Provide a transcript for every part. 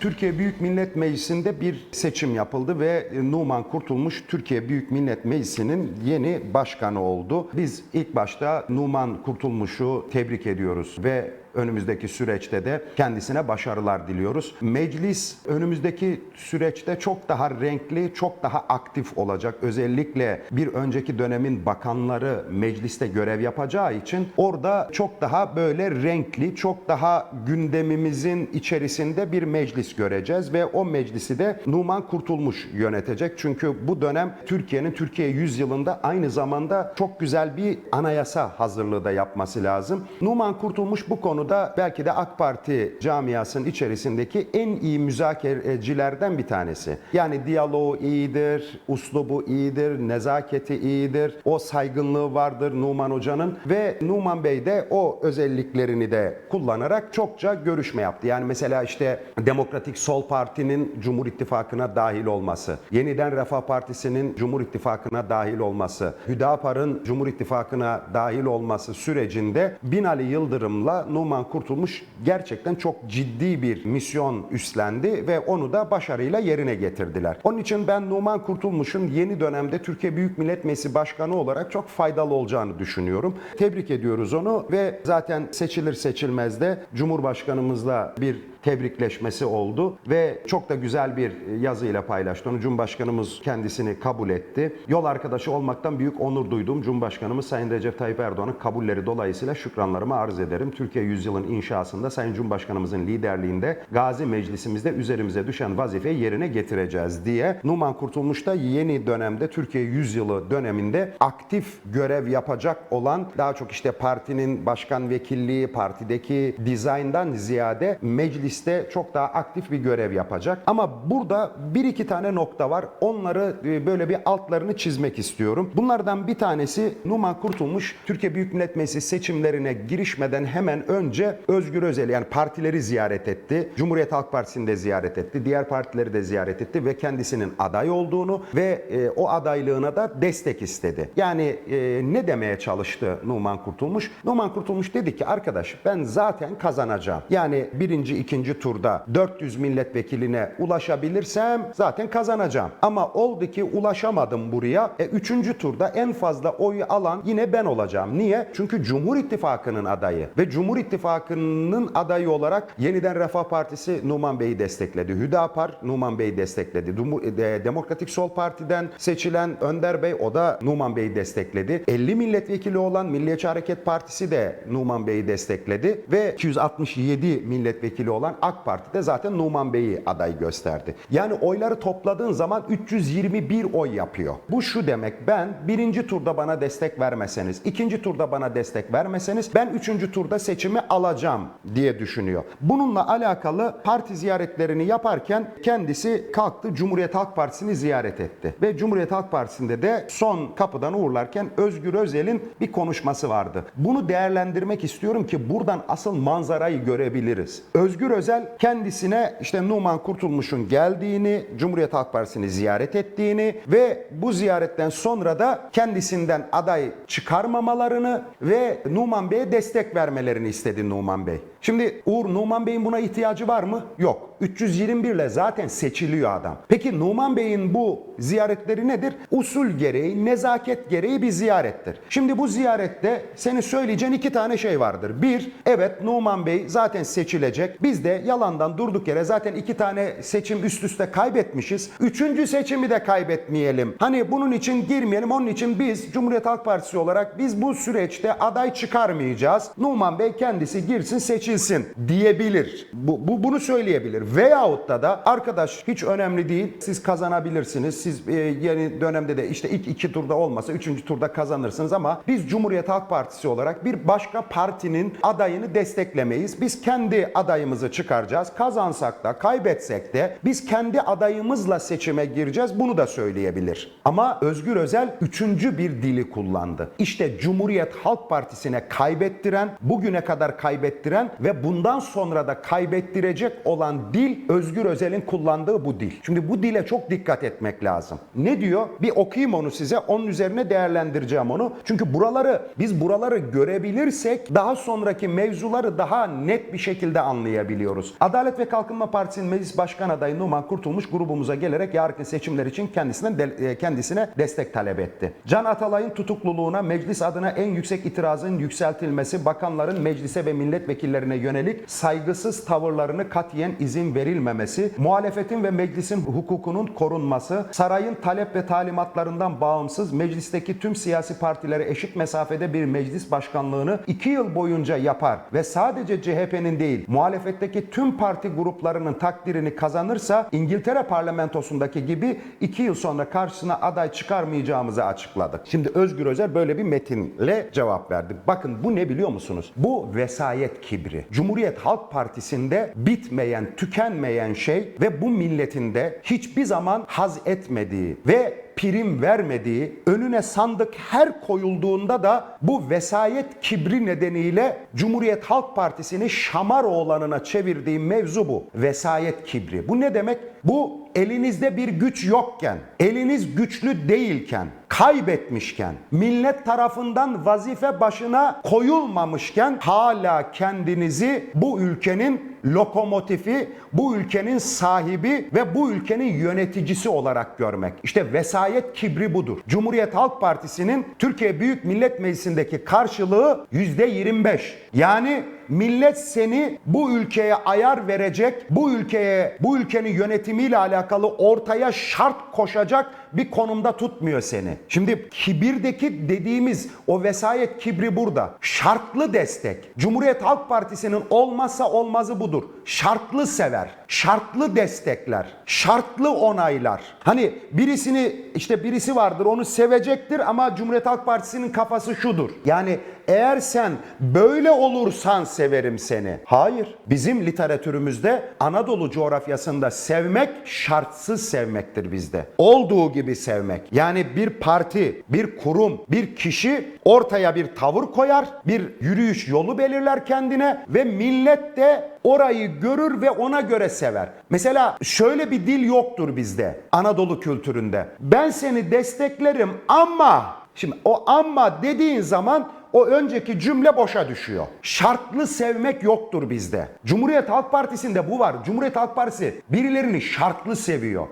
Türkiye Büyük Millet Meclisi'nde bir seçim yapıldı ve Numan Kurtulmuş Türkiye Büyük Millet Meclisi'nin yeni başkanı oldu. Biz ilk başta Numan Kurtulmuş'u tebrik ediyoruz ve önümüzdeki süreçte de kendisine başarılar diliyoruz. Meclis önümüzdeki süreçte çok daha renkli, çok daha aktif olacak. Özellikle bir önceki dönemin bakanları mecliste görev yapacağı için orada çok daha böyle renkli, çok daha gündemimizin içerisinde bir meclis göreceğiz ve o meclisi de Numan Kurtulmuş yönetecek. Çünkü bu dönem Türkiye'nin Türkiye 100 yılında aynı zamanda çok güzel bir anayasa hazırlığı da yapması lazım. Numan Kurtulmuş bu konuda belki de AK Parti camiasının içerisindeki en iyi müzakerecilerden bir tanesi. Yani diyaloğu iyidir, uslubu iyidir, nezaketi iyidir, o saygınlığı vardır Numan Hoca'nın ve Numan Bey de o özelliklerini de kullanarak çokça görüşme yaptı. Yani mesela işte Demokratik Sol Parti'nin Cumhur İttifakı'na dahil olması, Yeniden Refah Partisi'nin Cumhur İttifakı'na dahil olması, Hüdapar'ın Cumhur İttifakı'na dahil olması sürecinde Binali Yıldırım'la Numan Kurtulmuş gerçekten çok ciddi bir misyon üstlendi ve onu da başarıyla yerine getirdiler. Onun için ben Numan Kurtulmuş'un yeni dönemde Türkiye Büyük Millet Meclisi Başkanı olarak çok faydalı olacağını düşünüyorum. Tebrik ediyoruz onu ve zaten seçilir seçilmez de Cumhurbaşkanımızla bir tebrikleşmesi oldu ve çok da güzel bir yazıyla paylaştı. Onu Cumhurbaşkanımız kendisini kabul etti. Yol arkadaşı olmaktan büyük onur duyduğum Cumhurbaşkanımız Sayın Recep Tayyip Erdoğan'ın kabulleri dolayısıyla şükranlarımı arz ederim. Türkiye yüzyılın inşasında Sayın Cumhurbaşkanımızın liderliğinde Gazi Meclisimizde üzerimize düşen vazifeyi yerine getireceğiz diye Numan Kurtulmuş da yeni dönemde Türkiye yüzyılı döneminde aktif görev yapacak olan daha çok işte partinin başkan vekilliği, partideki dizayndan ziyade meclis mecliste çok daha aktif bir görev yapacak. Ama burada bir iki tane nokta var. Onları e, böyle bir altlarını çizmek istiyorum. Bunlardan bir tanesi Numan Kurtulmuş Türkiye Büyük Millet Meclisi seçimlerine girişmeden hemen önce Özgür Özel yani partileri ziyaret etti. Cumhuriyet Halk Partisi'ni de ziyaret etti. Diğer partileri de ziyaret etti ve kendisinin aday olduğunu ve e, o adaylığına da destek istedi. Yani e, ne demeye çalıştı Numan Kurtulmuş? Numan Kurtulmuş dedi ki arkadaş ben zaten kazanacağım. Yani birinci, ikinci turda 400 milletvekiline ulaşabilirsem zaten kazanacağım. Ama oldu ki ulaşamadım buraya. E, üçüncü turda en fazla oyu alan yine ben olacağım. Niye? Çünkü Cumhur İttifakı'nın adayı ve Cumhur İttifakı'nın adayı olarak Yeniden Refah Partisi Numan Bey'i destekledi. Hüdapar Numan Bey'i destekledi. E, Demokratik Sol Parti'den seçilen Önder Bey o da Numan Bey'i destekledi. 50 milletvekili olan Milliyetçi Hareket Partisi de Numan Bey'i destekledi ve 267 milletvekili olan AK Parti de zaten Numan Bey'i aday gösterdi. Yani oyları topladığın zaman 321 oy yapıyor. Bu şu demek ben birinci turda bana destek vermeseniz, ikinci turda bana destek vermeseniz ben üçüncü turda seçimi alacağım diye düşünüyor. Bununla alakalı parti ziyaretlerini yaparken kendisi kalktı Cumhuriyet Halk Partisi'ni ziyaret etti. Ve Cumhuriyet Halk Partisi'nde de son kapıdan uğurlarken Özgür Özel'in bir konuşması vardı. Bunu değerlendirmek istiyorum ki buradan asıl manzarayı görebiliriz. Özgür Özel kendisine işte Numan Kurtulmuş'un geldiğini, Cumhuriyet Halk Partisi'ni ziyaret ettiğini ve bu ziyaretten sonra da kendisinden aday çıkarmamalarını ve Numan Bey'e destek vermelerini istedi Numan Bey. Şimdi Uğur Numan Bey'in buna ihtiyacı var mı? Yok. 321 ile zaten seçiliyor adam. Peki Numan Bey'in bu ziyaretleri nedir? Usul gereği, nezaket gereği bir ziyarettir. Şimdi bu ziyarette senin söyleyeceğin iki tane şey vardır. Bir, evet Numan Bey zaten seçilecek. Biz de yalandan durduk yere zaten iki tane seçim üst üste kaybetmişiz. Üçüncü seçimi de kaybetmeyelim. Hani bunun için girmeyelim. Onun için biz Cumhuriyet Halk Partisi olarak biz bu süreçte aday çıkarmayacağız. Numan Bey kendisi girsin seçilsin diyebilir. Bu, bu bunu söyleyebilir. Veyahut da da arkadaş hiç önemli değil. Siz kazanabilirsiniz. Siz e, yeni dönemde de işte ilk iki turda olmasa üçüncü turda kazanırsınız ama biz Cumhuriyet Halk Partisi olarak bir başka partinin adayını desteklemeyiz. Biz kendi adayımızı çıkaracağız. Kazansak da kaybetsek de biz kendi adayımızla seçime gireceğiz. Bunu da söyleyebilir. Ama Özgür Özel üçüncü bir dili kullandı. İşte Cumhuriyet Halk Partisi'ne kaybettiren, bugüne kadar kaybettiren ve bundan sonra da kaybettirecek olan dil Özgür Özel'in kullandığı bu dil. Şimdi bu dile çok dikkat etmek lazım. Ne diyor? Bir okuyayım onu size. Onun üzerine değerlendireceğim onu. Çünkü buraları biz buraları görebilirsek daha sonraki mevzuları daha net bir şekilde anlayabiliyoruz. Adalet ve Kalkınma Partisi'nin meclis başkan adayı Numan Kurtulmuş grubumuza gelerek yarınki seçimler için kendisine de- e, kendisine destek talep etti. Can Atalay'ın tutukluluğuna meclis adına en yüksek itirazın yükseltilmesi, bakanların meclise ve milletvekillerine yönelik saygısız tavırlarını katiyen izin verilmemesi, muhalefetin ve meclisin hukukunun korunması, sarayın talep ve talimatlarından bağımsız meclisteki tüm siyasi partilere eşit mesafede bir meclis başkanlığını iki yıl boyunca yapar ve sadece CHP'nin değil muhalefetteki tüm parti gruplarının takdirini kazanırsa İngiltere parlamentosundaki gibi iki yıl sonra karşısına aday çıkarmayacağımızı açıkladık. Şimdi Özgür Özel böyle bir metinle cevap verdi. Bakın bu ne biliyor musunuz? Bu vesayet kibri. Cumhuriyet Halk Partisi'nde bitmeyen, tükenmeyen şey ve bu milletinde hiçbir zaman haz etmediği ve prim vermediği, önüne sandık her koyulduğunda da bu vesayet kibri nedeniyle Cumhuriyet Halk Partisi'ni Şamaroğlan'ına çevirdiği mevzu bu. Vesayet kibri. Bu ne demek? Bu elinizde bir güç yokken, eliniz güçlü değilken, kaybetmişken, millet tarafından vazife başına koyulmamışken hala kendinizi bu ülkenin lokomotifi, bu ülkenin sahibi ve bu ülkenin yöneticisi olarak görmek. İşte vesayet kibri budur. Cumhuriyet Halk Partisi'nin Türkiye Büyük Millet Meclisi'ndeki karşılığı %25. Yani millet seni bu ülkeye ayar verecek, bu ülkeye, bu ülkenin yönetimiyle alakalı ortaya şart koşacak bir konumda tutmuyor seni. Şimdi kibirdeki dediğimiz o vesayet kibri burada. Şartlı destek. Cumhuriyet Halk Partisi'nin olmazsa olmazı budur. Şartlı sever, şartlı destekler, şartlı onaylar. Hani birisini işte birisi vardır onu sevecektir ama Cumhuriyet Halk Partisi'nin kafası şudur. Yani eğer sen böyle olursan severim seni. Hayır. Bizim literatürümüzde Anadolu coğrafyasında sevmek şartsız sevmektir bizde. Olduğu gibi sevmek. Yani bir parti, bir kurum, bir kişi ortaya bir tavır koyar, bir yürüyüş yolu belirler kendine ve millet de orayı görür ve ona göre sever. Mesela şöyle bir dil yoktur bizde Anadolu kültüründe. Ben seni desteklerim ama Şimdi o ama dediğin zaman o önceki cümle boşa düşüyor. Şartlı sevmek yoktur bizde. Cumhuriyet Halk Partisi'nde bu var. Cumhuriyet Halk Partisi birilerini şartlı seviyor.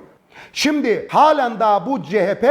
Şimdi halen daha bu CHP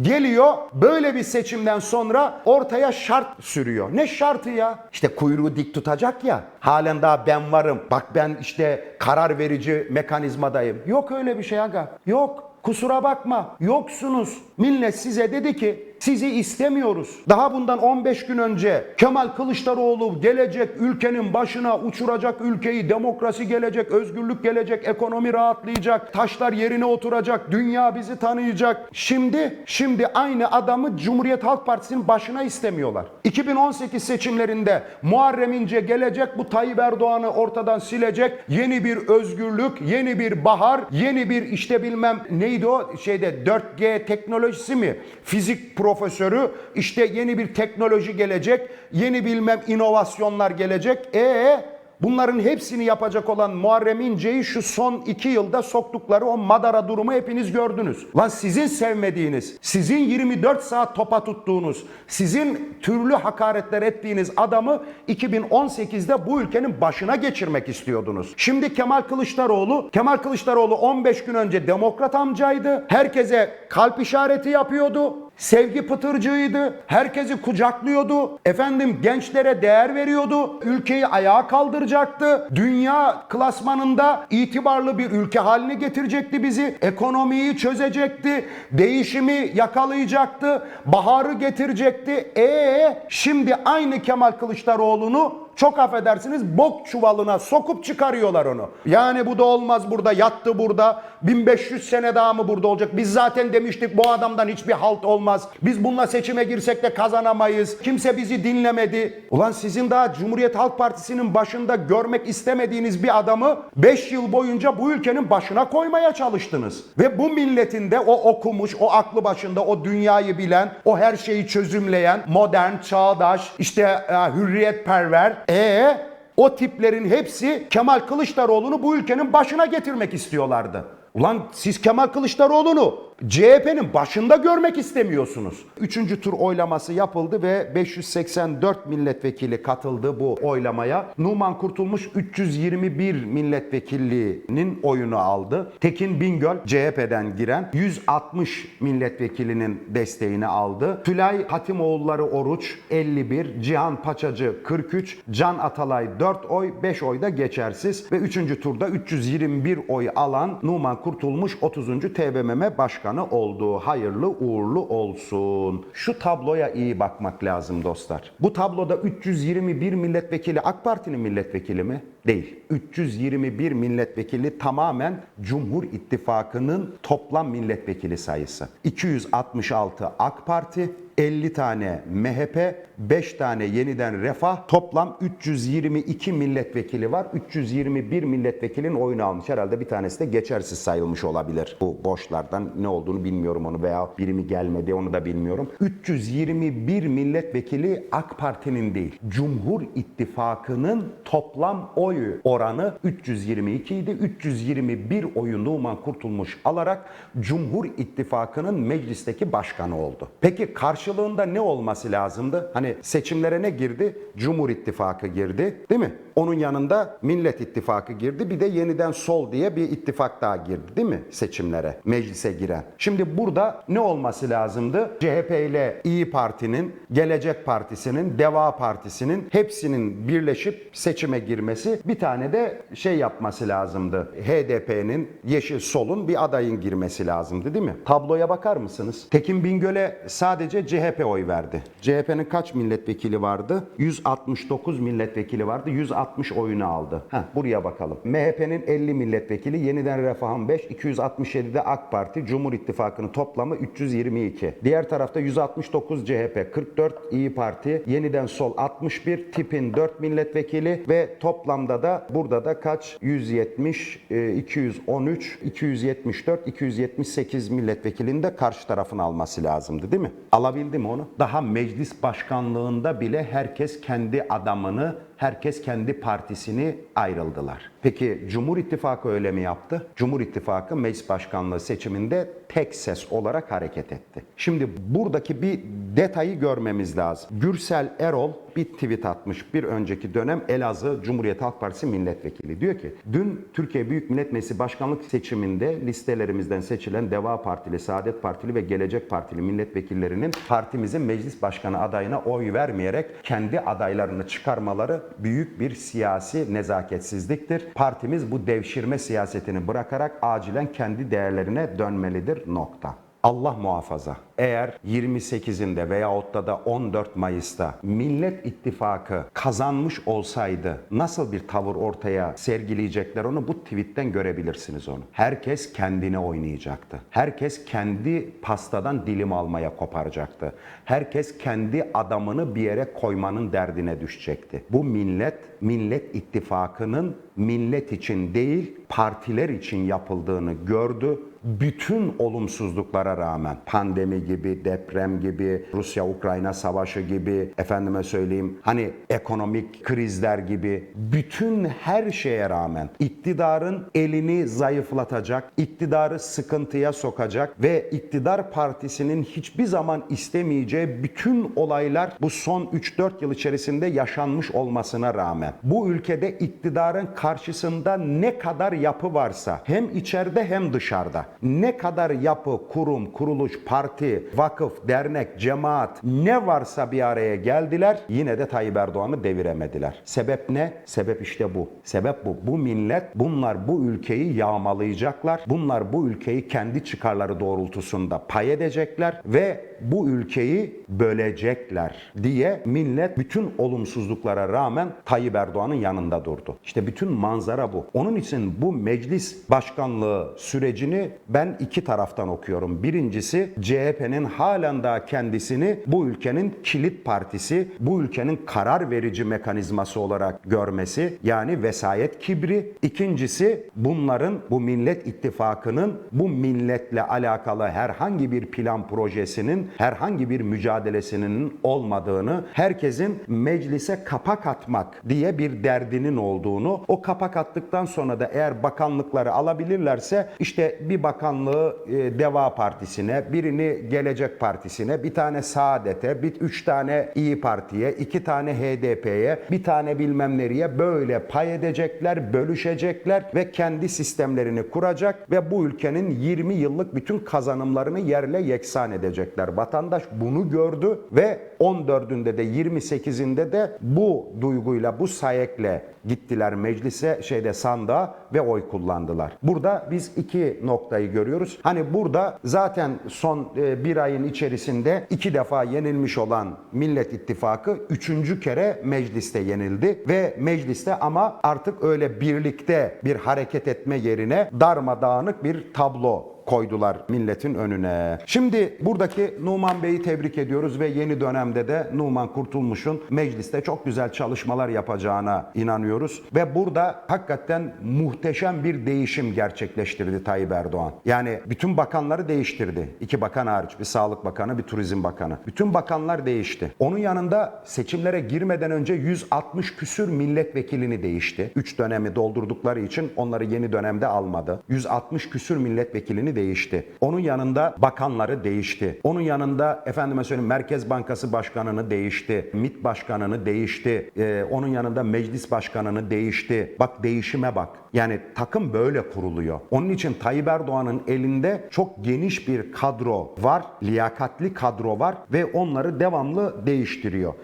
geliyor böyle bir seçimden sonra ortaya şart sürüyor. Ne şartı ya? İşte kuyruğu dik tutacak ya. Halen daha ben varım. Bak ben işte karar verici mekanizmadayım. Yok öyle bir şey aga. Yok. Kusura bakma. Yoksunuz. Millet size dedi ki sizi istemiyoruz. Daha bundan 15 gün önce Kemal Kılıçdaroğlu gelecek ülkenin başına uçuracak ülkeyi, demokrasi gelecek, özgürlük gelecek, ekonomi rahatlayacak, taşlar yerine oturacak, dünya bizi tanıyacak. Şimdi şimdi aynı adamı Cumhuriyet Halk Partisi'nin başına istemiyorlar. 2018 seçimlerinde Muharrem İnce gelecek bu Tayyip Erdoğan'ı ortadan silecek. Yeni bir özgürlük, yeni bir bahar, yeni bir işte bilmem neydi o şeyde 4G teknolojisi mi? Fizik profesörü işte yeni bir teknoloji gelecek, yeni bilmem inovasyonlar gelecek. E bunların hepsini yapacak olan Muharrem İnce'yi şu son iki yılda soktukları o madara durumu hepiniz gördünüz. Lan sizin sevmediğiniz, sizin 24 saat topa tuttuğunuz, sizin türlü hakaretler ettiğiniz adamı 2018'de bu ülkenin başına geçirmek istiyordunuz. Şimdi Kemal Kılıçdaroğlu, Kemal Kılıçdaroğlu 15 gün önce demokrat amcaydı. Herkese kalp işareti yapıyordu. Sevgi pıtırcığıydı. Herkesi kucaklıyordu. Efendim gençlere değer veriyordu. Ülkeyi ayağa kaldıracaktı. Dünya klasmanında itibarlı bir ülke haline getirecekti bizi. Ekonomiyi çözecekti. Değişimi yakalayacaktı. Baharı getirecekti. E şimdi aynı Kemal Kılıçdaroğlu'nu çok affedersiniz bok çuvalına sokup çıkarıyorlar onu. Yani bu da olmaz burada yattı burada 1500 sene daha mı burada olacak? Biz zaten demiştik bu adamdan hiçbir halt olmaz. Biz bununla seçime girsek de kazanamayız. Kimse bizi dinlemedi. Ulan sizin daha Cumhuriyet Halk Partisi'nin başında görmek istemediğiniz bir adamı 5 yıl boyunca bu ülkenin başına koymaya çalıştınız. Ve bu milletin de o okumuş, o aklı başında, o dünyayı bilen, o her şeyi çözümleyen, modern, çağdaş, işte e, hürriyetperver, e O tiplerin hepsi Kemal Kılıçdaroğlu'nu bu ülkenin başına getirmek istiyorlardı. Ulan siz Kemal Kılıçdaroğlu'nu CHP'nin başında görmek istemiyorsunuz. Üçüncü tur oylaması yapıldı ve 584 milletvekili katıldı bu oylamaya. Numan Kurtulmuş 321 milletvekilliğinin oyunu aldı. Tekin Bingöl CHP'den giren 160 milletvekilinin desteğini aldı. Tülay Hatimoğulları Oruç 51, Cihan Paçacı 43, Can Atalay 4 oy, 5 oy da geçersiz ve 3. turda 321 oy alan Numan Kurtulmuş 30. TBMM Başkanı oldu. Hayırlı uğurlu olsun. Şu tabloya iyi bakmak lazım dostlar. Bu tabloda 321 milletvekili AK Parti'nin milletvekili mi? Değil. 321 milletvekili tamamen Cumhur İttifakı'nın toplam milletvekili sayısı. 266 AK Parti, 50 tane MHP, 5 tane yeniden refah, toplam 322 milletvekili var. 321 milletvekilin oyunu almış. Herhalde bir tanesi de geçersiz sayılmış olabilir. Bu boşlardan ne olduğunu bilmiyorum onu veya biri mi gelmedi onu da bilmiyorum. 321 milletvekili AK Parti'nin değil, Cumhur İttifakı'nın toplam oy oranı 322 idi. 321 oyu Numan Kurtulmuş alarak Cumhur İttifakı'nın meclisteki başkanı oldu. Peki karşılığında ne olması lazımdı? Hani seçimlere ne girdi? Cumhur İttifakı girdi, değil mi? Onun yanında Millet İttifakı girdi. Bir de yeniden sol diye bir ittifak daha girdi, değil mi? Seçimlere, meclise giren. Şimdi burada ne olması lazımdı? CHP ile İyi Parti'nin, Gelecek Partisi'nin, Deva Partisi'nin hepsinin birleşip seçime girmesi, bir tane de şey yapması lazımdı. HDP'nin, Yeşil Sol'un bir adayın girmesi lazımdı, değil mi? Tabloya bakar mısınız? Tekin Bingöl'e sadece CHP oy verdi. CHP'nin kaç milletvekili vardı? 169 milletvekili vardı. 160 oyunu aldı. Heh, buraya bakalım. MHP'nin 50 milletvekili, Yeniden Refah'ın 5, 267'de AK Parti, Cumhur İttifakı'nın toplamı 322. Diğer tarafta 169 CHP, 44 İyi Parti, Yeniden Sol 61, Tip'in 4 milletvekili ve toplamda da burada da kaç? 170, e, 213, 274, 278 milletvekilinin de karşı tarafın alması lazımdı değil mi? Alabildi mi onu? Daha meclis başkanlığında bile herkes kendi adamını herkes kendi partisini ayrıldılar. Peki Cumhur İttifakı öyle mi yaptı? Cumhur İttifakı meclis başkanlığı seçiminde tek ses olarak hareket etti. Şimdi buradaki bir detayı görmemiz lazım. Gürsel Erol bir tweet atmış bir önceki dönem Elazığ Cumhuriyet Halk Partisi milletvekili. Diyor ki dün Türkiye Büyük Millet Meclisi başkanlık seçiminde listelerimizden seçilen Deva Partili, Saadet Partili ve Gelecek Partili milletvekillerinin partimizin meclis başkanı adayına oy vermeyerek kendi adaylarını çıkarmaları büyük bir siyasi nezaketsizliktir. Partimiz bu devşirme siyasetini bırakarak acilen kendi değerlerine dönmelidir. Nokta. Allah muhafaza. Eğer 28'inde veyahut da da 14 Mayıs'ta Millet İttifakı kazanmış olsaydı nasıl bir tavır ortaya sergileyecekler onu bu tweetten görebilirsiniz onu. Herkes kendine oynayacaktı. Herkes kendi pastadan dilim almaya koparacaktı. Herkes kendi adamını bir yere koymanın derdine düşecekti. Bu millet Millet İttifakı'nın millet için değil partiler için yapıldığını gördü bütün olumsuzluklara rağmen pandemi gibi, deprem gibi, Rusya-Ukrayna savaşı gibi, efendime söyleyeyim hani ekonomik krizler gibi bütün her şeye rağmen iktidarın elini zayıflatacak, iktidarı sıkıntıya sokacak ve iktidar partisinin hiçbir zaman istemeyeceği bütün olaylar bu son 3-4 yıl içerisinde yaşanmış olmasına rağmen bu ülkede iktidarın karşısında ne kadar yapı varsa hem içeride hem dışarıda ne kadar yapı, kurum, kuruluş, parti, vakıf, dernek, cemaat ne varsa bir araya geldiler. Yine de Tayyip Erdoğan'ı deviremediler. Sebep ne? Sebep işte bu. Sebep bu. Bu millet bunlar bu ülkeyi yağmalayacaklar. Bunlar bu ülkeyi kendi çıkarları doğrultusunda pay edecekler ve bu ülkeyi bölecekler diye millet bütün olumsuzluklara rağmen Tayyip Erdoğan'ın yanında durdu. İşte bütün manzara bu. Onun için bu meclis başkanlığı sürecini ben iki taraftan okuyorum. Birincisi CHP'nin halen daha kendisini bu ülkenin kilit partisi, bu ülkenin karar verici mekanizması olarak görmesi yani vesayet kibri. İkincisi bunların bu Millet İttifakı'nın bu milletle alakalı herhangi bir plan projesinin, herhangi bir mücadelesinin olmadığını, herkesin meclise kapak atmak diye bir derdinin olduğunu, o kapak attıktan sonra da eğer bakanlıkları alabilirlerse işte bir bakanlığı e, Deva Partisi'ne, birini Gelecek Partisi'ne, bir tane Saadet'e, bir üç tane İyi Parti'ye, iki tane HDP'ye, bir tane bilmem nereye böyle pay edecekler, bölüşecekler ve kendi sistemlerini kuracak ve bu ülkenin 20 yıllık bütün kazanımlarını yerle yeksan edecekler. Vatandaş bunu gördü ve 14'ünde de 28'inde de bu duyguyla, bu sayekle gittiler meclise, şeyde sandığa ve oy kullandılar. Burada biz iki noktayı görüyoruz. Hani burada zaten son e, bir ayın içerisinde iki defa yenilmiş olan Millet İttifakı üçüncü kere mecliste yenildi ve mecliste ama artık öyle birlikte bir hareket etme yerine darmadağınık bir tablo koydular milletin önüne. Şimdi buradaki Numan Bey'i tebrik ediyoruz ve yeni dönemde de Numan Kurtulmuş'un mecliste çok güzel çalışmalar yapacağına inanıyoruz. Ve burada hakikaten muhteşem bir değişim gerçekleştirdi Tayyip Erdoğan. Yani bütün bakanları değiştirdi. İki bakan hariç bir sağlık bakanı bir turizm bakanı. Bütün bakanlar değişti. Onun yanında seçimlere girmeden önce 160 küsür milletvekilini değişti. 3 dönemi doldurdukları için onları yeni dönemde almadı. 160 küsür milletvekilini değişti. Onun yanında bakanları değişti. Onun yanında efendime söyleyeyim Merkez Bankası Başkanı'nı değişti. MİT Başkanı'nı değişti. Ee, onun yanında Meclis Başkanı'nı değişti. Bak değişime bak. Yani takım böyle kuruluyor. Onun için Tayyip Erdoğan'ın elinde çok geniş bir kadro var. Liyakatli kadro var ve onları devamlı değiştiriyor.